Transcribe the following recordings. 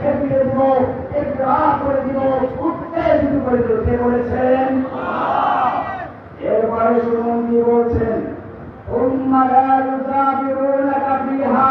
ছেপিয়ে দিব একরা করে দিব উত্তেজ করে দিব এরপরে শুনুন কি বলছেন। উম্মারা ইউজাবিরুনাকা ফিহা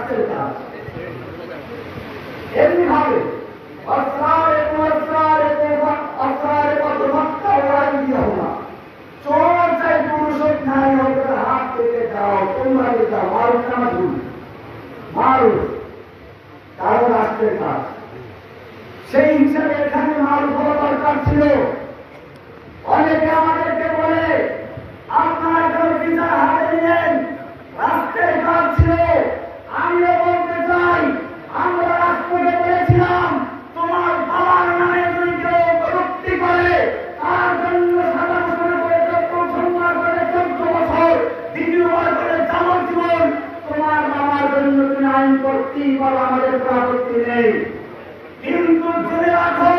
after that. করতেই পারো আমাদের প্রাপ্তি নেই। কিন্তু ধরে রাখো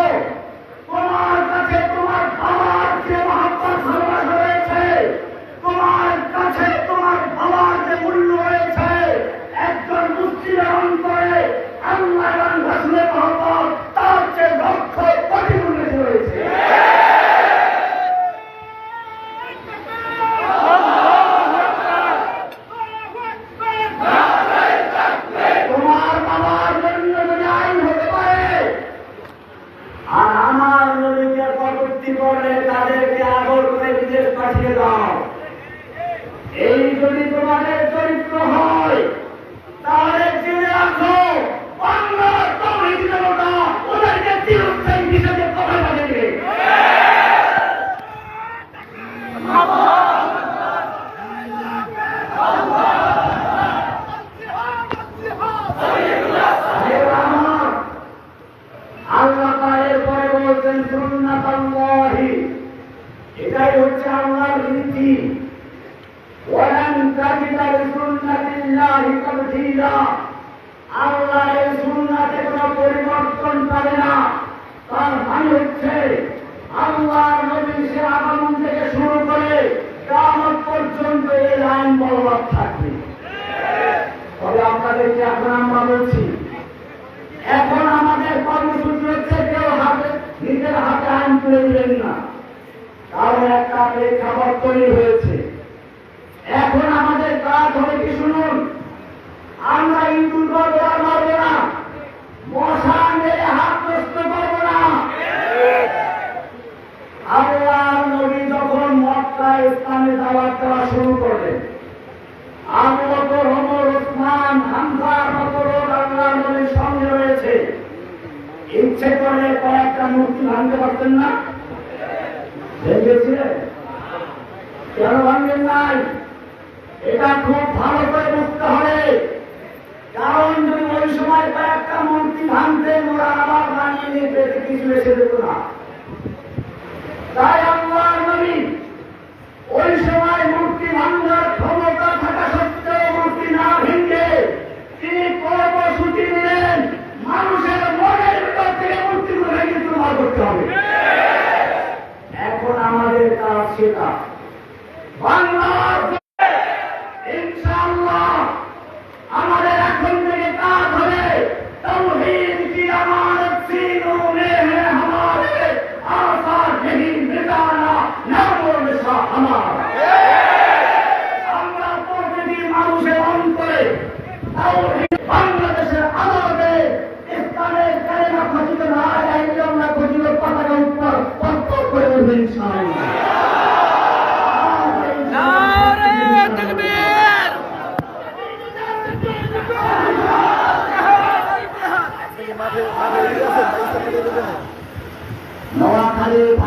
আকারে খাবার তৈরি হয়েছে। এখন আমাদের কাজ হবে কি শুনুন? আমরা ইঁদুর গর্বার মারব না। মশা মেরে হাত প্রশ্ন করব না। আল্লাহ নবী যখন মক্কা স্থানে দাওয়াত দেওয়া শুরু করলেন, আবু বকর, ওমর, ওসমান হামজার আল্লাহ নবীর সঙ্গে রয়েছে। ইচ্ছে করে কয়েকটা মূর্তি ভাঙতে পারতেন না? ভেঙেছিলেন? কেন ভাঙবেন নাই এটা খুব ভালো করে বুঝতে হবে। কারণ যদি ওই সময় কয়েকটা মন্ত্রী ভাঙতে ওরা আবার বানিয়ে নিতে কিছু এসে দেবো না।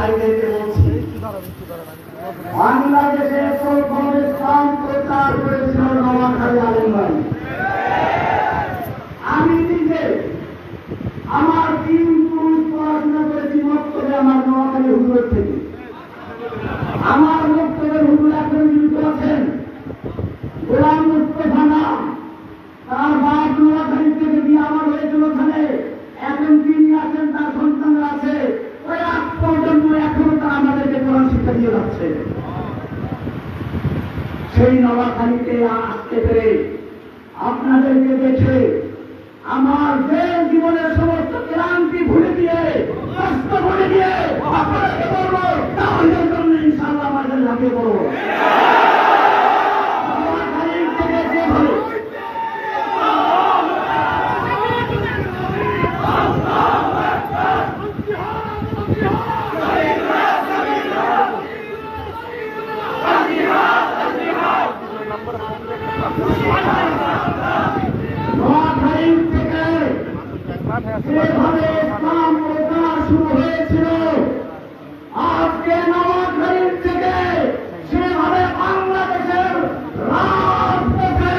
নোয়াখালী ভাইদেরকে বলছি বাংলাদেশে প্রথম ইসলাম প্রচার করেছিল নোয়াখালী আলিম ভাই আমি নিজে আমার তিন পুরুষ পড়াশোনা করেছি মক্তবে আমার নোয়াখালী হুজুরের থেকে আমার মক্তবের হুজুর এখন জীবিত আছেন গোলাম মুস্তফা নাম তার বাপ নোয়াখালী থেকে দিয়ে আমার হয়েছিল ওখানে এখন তিনি আছেন তার সন্তানরা আছে ওই আজ পর্যন্ত এখনও তারা আমাদেরকে কোরআন শিক্ষা দিয়ে যাচ্ছে সেই নবাখালীতে আসতে পেরে আপনাদেরকে দেখে আমার দেশ জীবনের সমস্ত ক্লান্তি ভুলে দিয়ে কষ্ট ভুলে দিয়ে আপনাদেরকে বলব, তাহলে জন্য ইনশাল্লাহ আমাদের লাগে পড়ব। যেভাবে ইসলাম প্রচার শুরু হয়েছিল, আজকে নোয়াখালীর থেকে সেভাবে বাংলাদেশের রাজপথে,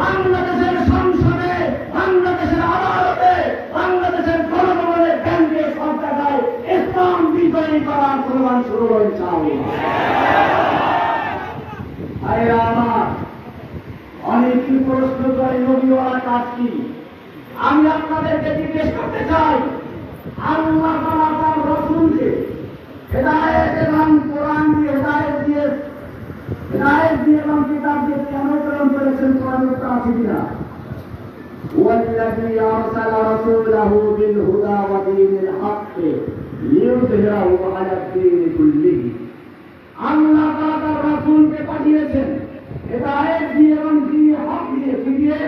বাংলাদেশের সংসদে, বাংলাদেশের আদালতে, বাংলাদেশের জনগণের ব্যাংকে সব জায়গায় ইসলাম বিজয়ী করার প্রমাণ শুরু হয়েছে ভাইরা আমার অনেকই প্রশ্ন করে নবীওয়ালা কাজ কি? আমি আপনাদেরকে জিজ্ঞেস করতে চাই আল্লাহ তাআলা তার রসুলকে হেদায়েত এবং কোরআন দিয়ে হেদায়েত দিয়ে হেদায়েত দিয়ে এবং কিতাব দিয়ে কেন প্রেরণ করেছেন কোরআন উত্তর আছে কিনা والذي أرسل رسوله بالهدى ودين الحق ليظهره على الدين كله আল্লাহ তাআলা তার রাসূলকে পাঠিয়েছেন হেদায়েত দিয়ে এবং দিয়ে হক দিয়ে কি দিয়ে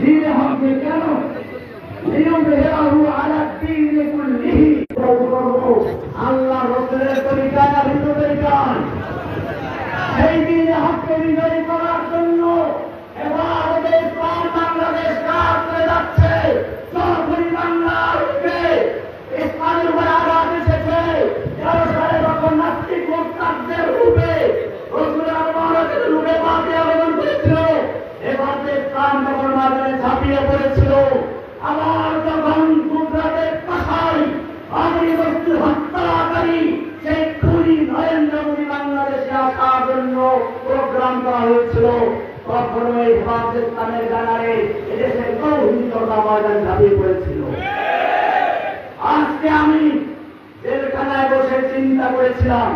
দিয়ে হবে কেন? লিয়ুযহিরাহু হেরা দ্বীনি চিন্তা করেছিলাম।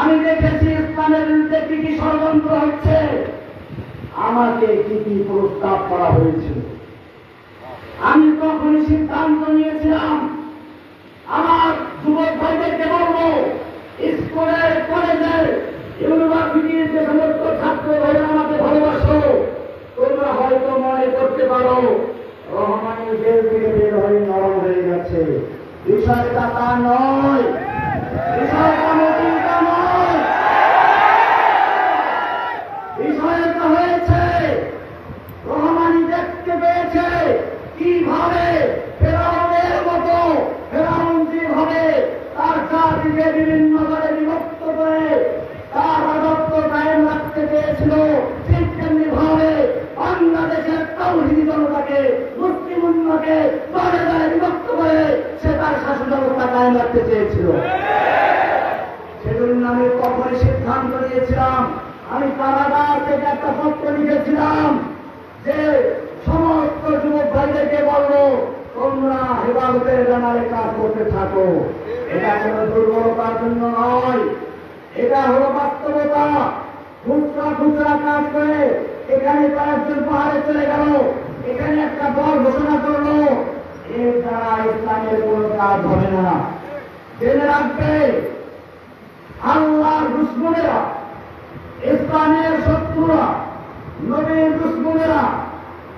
আমি দেখেছি ইসলামের বিরুদ্ধে কি কি ষড়যন্ত্র হচ্ছে। আমাকে কি কি প্রস্তাব করা হয়েছিল আমি তখনই সিদ্ধান্ত নিয়েছিলাম। আমার যুবক ভাইদেরকে বলব স্কুলের কলেজের ইউনিভার্সিটির যে সমস্ত ছাত্র ভাইরা আমাকে ভালোবাসো, তোমরা হয়তো মনে করতে পারো রহমানি জেল থেকে বের হয়ে নরম হয়ে গেছে। বিষয়টা তা নয়। কীভাবে ফেরাউনের মতো ফেরাউন যেভাবে তার চারদিকে বিভিন্ন সিদ্ধান্ত আমি কারাগার থেকে একটা পত্র লিখেছিলাম যে সমস্ত যুবক ভাইদেরকে বলব তোমরা হেফাজতের জানালে কাজ করতে থাকো এটা কোনো দুর্বলতার জন্য নয় এটা হলো বাস্তবতা খুচরা খুচরা কাজ করে এখানে কয়েকজন পাহাড়ে চলে গেল এখানে একটা দল ঘোষণা করল এর দ্বারা ইসলামের কোন কাজ হবে না জেনে রাখবে আল্লাহর দুশ্মনেরা ইসলামের শত্রুরা নবীর দুশ্মনেরা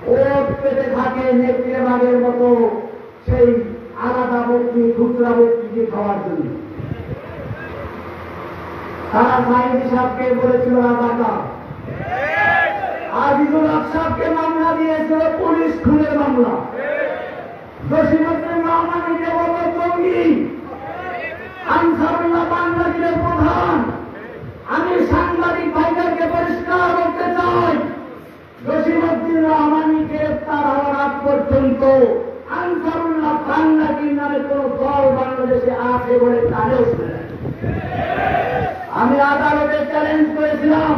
ওট পেতে থাকে নেকড়ে বাঘের মতো সেই আলাদা বক্তি খুচরা বক্তিকে খাওয়ার জন্য। তারা সাহিদ সাহেবকে বলেছিল রাজাকা আজিজুল হক মামলা দিয়েছিল, পুলিশ খুনের মামলা। আমি সাংবাদিক ভাইদেরকে পরিষ্কার করতে চাই। জসিমুদ্দিন রহমানি গ্রেপ্তার হওয়ার আগ পর্যন্ত আনসারুল্লাহ বাংলাদেশ নামে কোন দল বাংলাদেশে আছে বলে কানেও আমি আদালতে চ্যালেঞ্জ করেছিলাম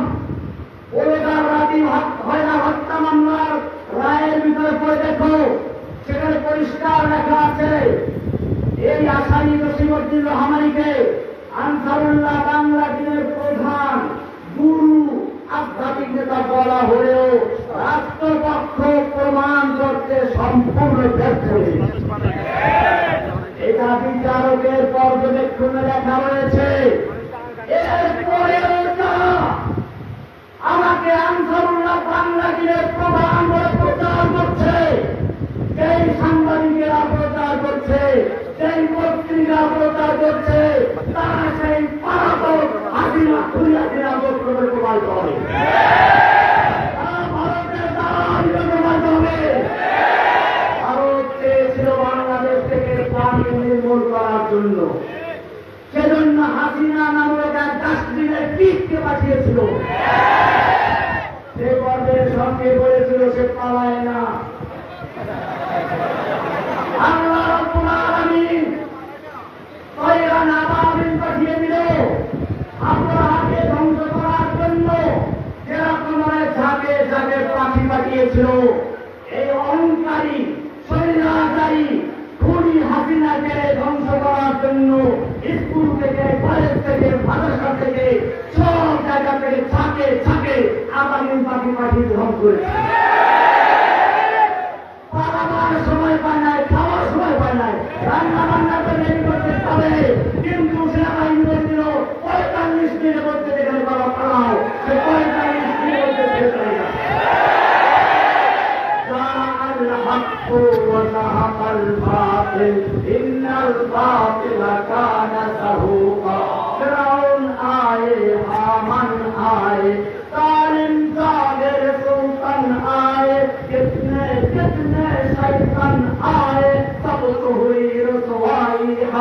ওলেগার রাতি হয়না হত্যা মামলার রায়ের ভিতরে পড়ে দেখো, সেখানে পরিষ্কার লেখা আছে। এই আসামি নসিমুদ্দিন রহমানিকে আনসারুল্লাহ বাংলাদেশের প্রধান গুরু আধ্যাত্মিক নেতা বলা হলেও রাষ্ট্রপক্ষ প্রমাণ করতে সম্পূর্ণ ব্যর্থ হয়েছে এটা বিচারকের পর্যবেক্ষণে লেখা রয়েছে এরপরেও তারা আমাকে আনসারুল্লাহ বাংলাদেশের প্রধান বলে প্রচার করছে সেই সাংবাদিকেরা প্রচার করছে সেই পত্রিকা প্রচার করছে তারা সেই পারাপর হাসিনা খুলিয়া দিনা বক্তব্যে প্রমাণিত হবে তারা ভারতের দ্বারা প্রমাণিত হবে ভারত চেয়েছিল বাংলাদেশ থেকে পানি নির্মূল করার জন্য সেজন্য হাসিনা নামক এক পিঠকে পাঠিয়েছিল। সে গর্বের সঙ্গে বলেছিল সে পালায় না আল্লাহ রাব্বুল আলামিন তৈরান আবাবিল পাঠিয়ে দিল আব্রাহাকে ধ্বংস করার জন্য যেরকম ঝাঁকে ঝাঁকে পাখি পাঠিয়েছিল এই অহংকারী শরীরাচারী খুনি হাসিনাকে ধ্বংস করার জন্য স্কুল থেকে কলেজ থেকে মাদ্রাসা থেকে সব জায়গা থেকে ছাকে ছাকে আবাবিল পাখি পাঠিয়ে ধ্বংস করেছে পালাবার সময় পায় নাই খাওয়ার সময় পায় নাই রান্না বান্না তো রেডি করতে পারে কিন্তু সেনাবাহিনী বলছিল পঁয়তাল্লিশ দিনের মধ্যে যেখানে বাবা পালাও সে পঁয়তাল্লিশ দিনের মধ্যে শেষ হয়ে যাবে جاء الحق وزهق الباطل إن الباطل كان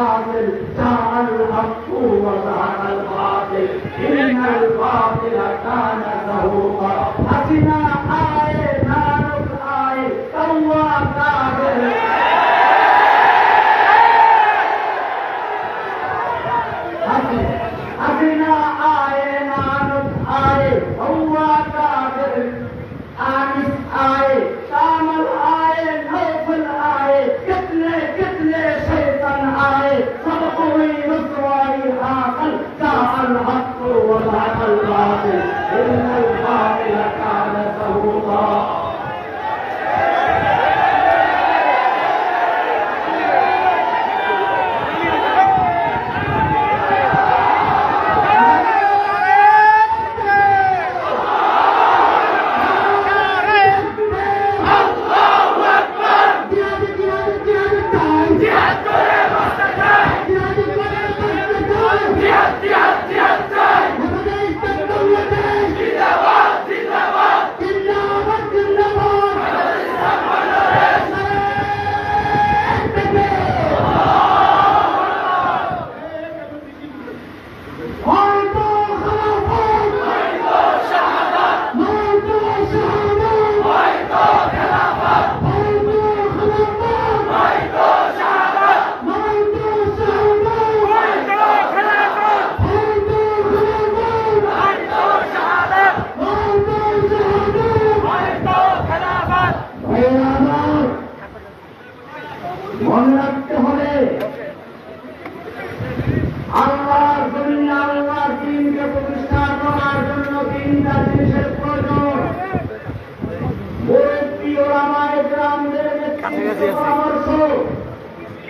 الباطل سعى الحق وسعى الباطل إن الباطل كان زهوقا حسنا آئے نارک آئے توا قادر حسنا آئے نارک آئے توا قادر آئے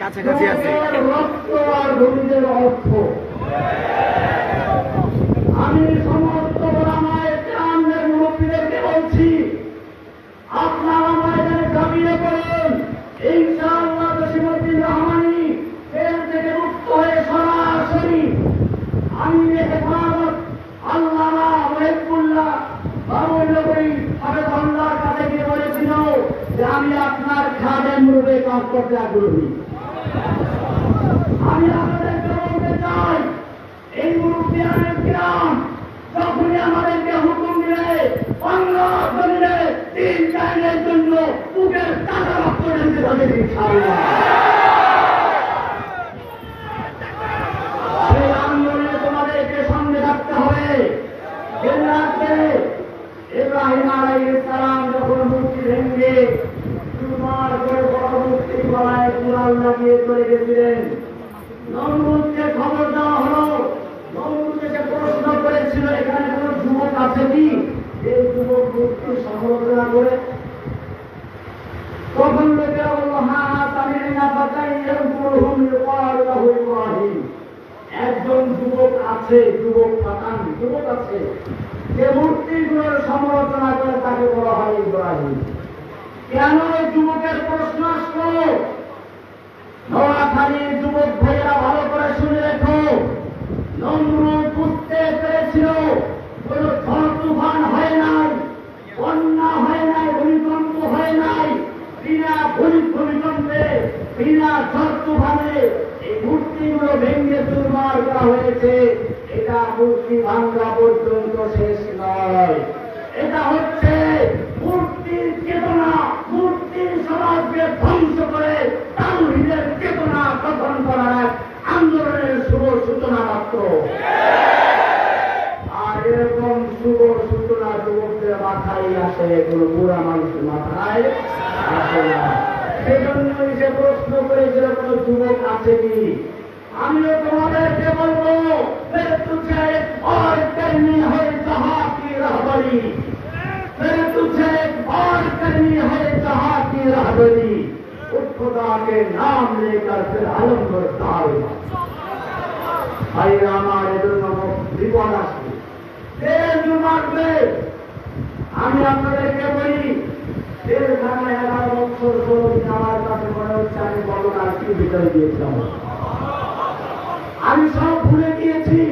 কাছাকাছি আছে। রক্ত আর ধনীদের অর্থ। করতে আগ্রহী আমি আপনাদেরকে বলতে চাই, এই মুরব্বিয়ানের গ্রাম যখনই আমাদেরকে হুকুম দিলে, বাংলা তিন টাইমের জন্য বুকের টাকা রক্ত হবে, ইনশাআল্লাহ। যুবক আছে কি আমিও তোমাদেরকে বলবো মেরে তুঝে और करनी है जहां की रहबरी मेरे तुझे एक और करनी है जहां की रहबरी उस खुदा के नाम लेकर फिर आलम बरसार ভাই আমার এজন্য বিপদ আসবে দেড় মাসবে আমি আপনাদেরকে বলি ভিতরে দিয়েছিলাম। আমি সব ভুলে গিয়েছি।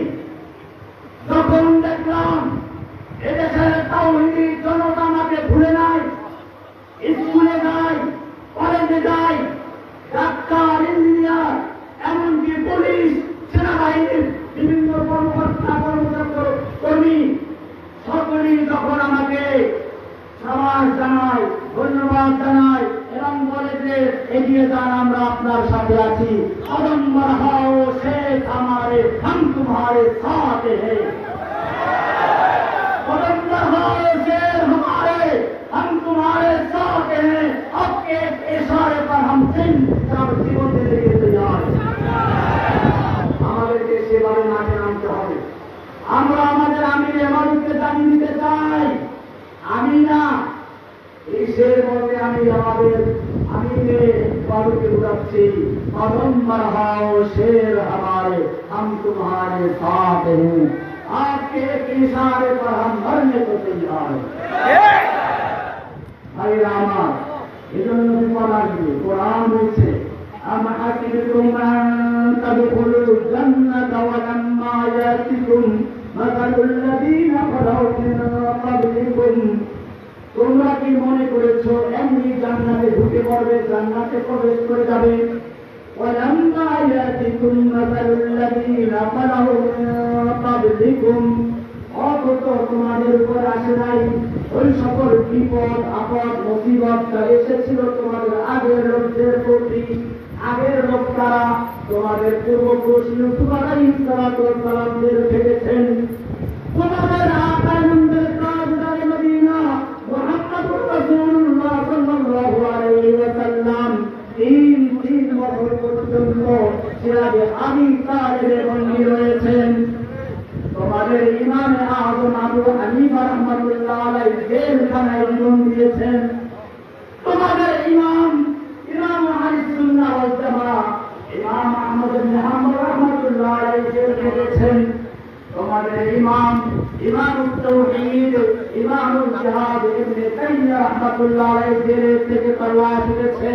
যখন দেখলাম এদেশের জনতা আমাকে ভুলে নাই, স্কুলে যাই কলেজে যাই इशारे पर हम मरने को तैयार हैं ভাইরা আমার এজন্য বিপদ আসবে কোরআন বলছে أم حسبتم أن تدخلوا الجنة ولما يأتكم مثل الذين خلوا من قبلكم তোমরা কি মনে করেছো এমনি জান্নাতে ঢুকে পড়বে জান্নাতে প্রবেশ করে যাবে ولما يأتكم مثل الذين خلوا من قبلكم অথচ তোমাদের উপর আসে নাই। ওই সকল বিপদ, আপদ, মুসিবত এসেছিল তোমাদের আগের লোকদের প্রতি, আগের লোক তারা তোমাদের পূর্বপুরুষ তোমারাই তারা সালামদের ফেলেছেন তোমাদের আকানন্দের কাজদারে মদিনা মুহাম্মদুর রাসূলুল্লাহ আবি তালেবে বন্দী রয়েছেন তোমাদের ইমামে আজম আবু হানিফা রহমাতুল্লাহ আলাই জেলখানায় জীবন দিয়েছেন তোমাদের ইমাম ইমাম আলী সুন্নাহ ওয়াল জামাত করেছেন তোমাদের ইমাম ইমাম তাওহীদ ইমাম জিহাদ ইবনে তাইমিয়া রাহমাতুল্লাহ আলাইহি জেলের থেকে তলোয়ার তুলেছে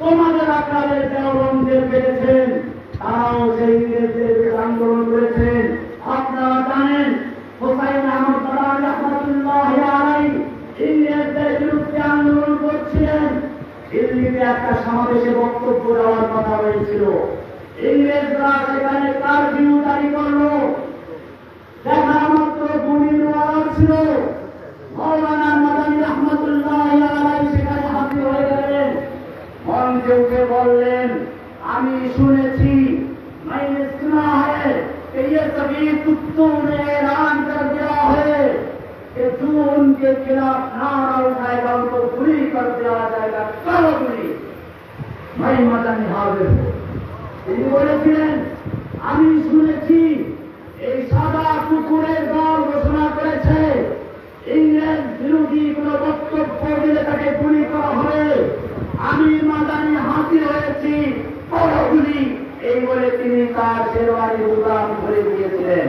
তোমাদের আপনাদের দেওবন্দের পেরেছেন তারাও সেই ইংরেজদের বিরুদ্ধে আন্দোলন করেছেন আপনারা জানেন হোসাইন আহমদ তালান রহমতুল্লাহ আলাই ইংরেজদের বিরুদ্ধে আন্দোলন করছিলেন দিল্লিতে একটা সমাবেশে বক্তব্য দেওয়ার কথা হয়েছিল। ইংরেজরা সেখানে কারফিউ জারি করল। দেখা মাত্র গুলির ওয়ার ছিল। মৌলানা মাদানী সেখানে হাজির হয়ে গেলেন। মঞ্চে উঠে বললেন, আমি শুনেছি, মাইনে সুনা হ্যাঁ সবই কুত্তু রান। کے خلاف اٹھائے گا ان کو کر دیا جائے گا سب بھائی حاضر ہو তিনি বলেছিলেন আমি শুনেছি এই সাদা কুকুরের দল ঘোষণা করেছে ইংল্যান্ড বিরোধী কোন বক্তব্য দিলে তাকে গুলি করা হবে আমি মাদানি হাসি হয়েছি এই বলে তিনি তার শেরওয়ারি উদাহরণ করে দিয়েছিলেন।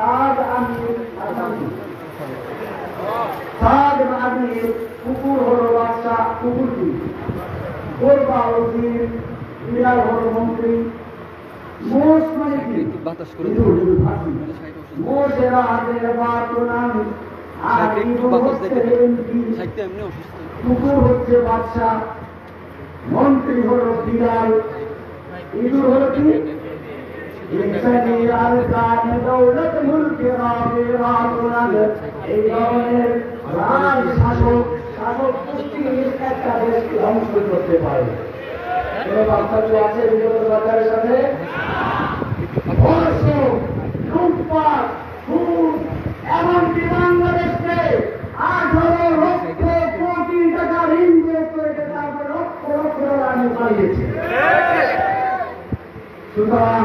সাদ আমি আসামি। সাদ আমি কুকুর হলো বাচ্চা কুকুর কি গোরবা উজির বিড়াল হলো মন্ত্রী। মোষ মানে কি? বাতাস করে হাসি। হাতের বাতুনান আর কুকুর হচ্ছে বাদশা। মন্ত্রী হলো বিড়াল। ইঁদুর হলো কি? ইনসানি আল কান দৌলত মুলকে রাবে রাতুনাদ এই ধরনের রাজ শাসক শাসক গোষ্ঠী একটা দেশকে ধ্বংস করতে পারে। কোন বাস্তব আছে বিগত সরকারের সাথে? ধর্ষ লুটপাট খুন এমনকি বাংলাদেশকে আঠারো লক্ষ কোটি টাকা ঋণ বের করেছে তারপরে লক্ষ লক্ষ টাকা পালিয়েছে। সুতরাং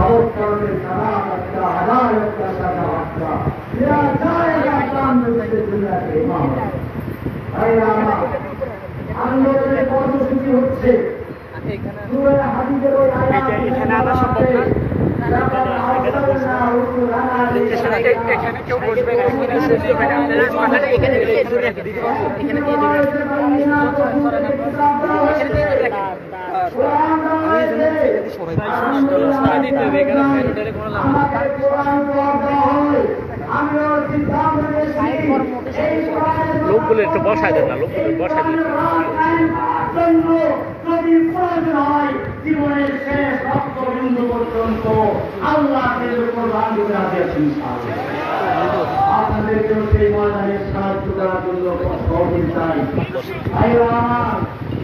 অবস্থানের সারা বাচ্চা হাজার একটা সারা বাচ্চা এরা চায় আন্দোলনের দুনিয়াতে ইমাম আন্দোলনের কর্মসূচি হচ্ছে এখানে আনা সম্ভব না এখানে কেউ বসবে না এখানে এখানে দিয়ে লোকগুলো একটু বসায় দেন না লোকগুলো বসায় দেন। যদি সেই ময়দানে সাহায্য করার জন্য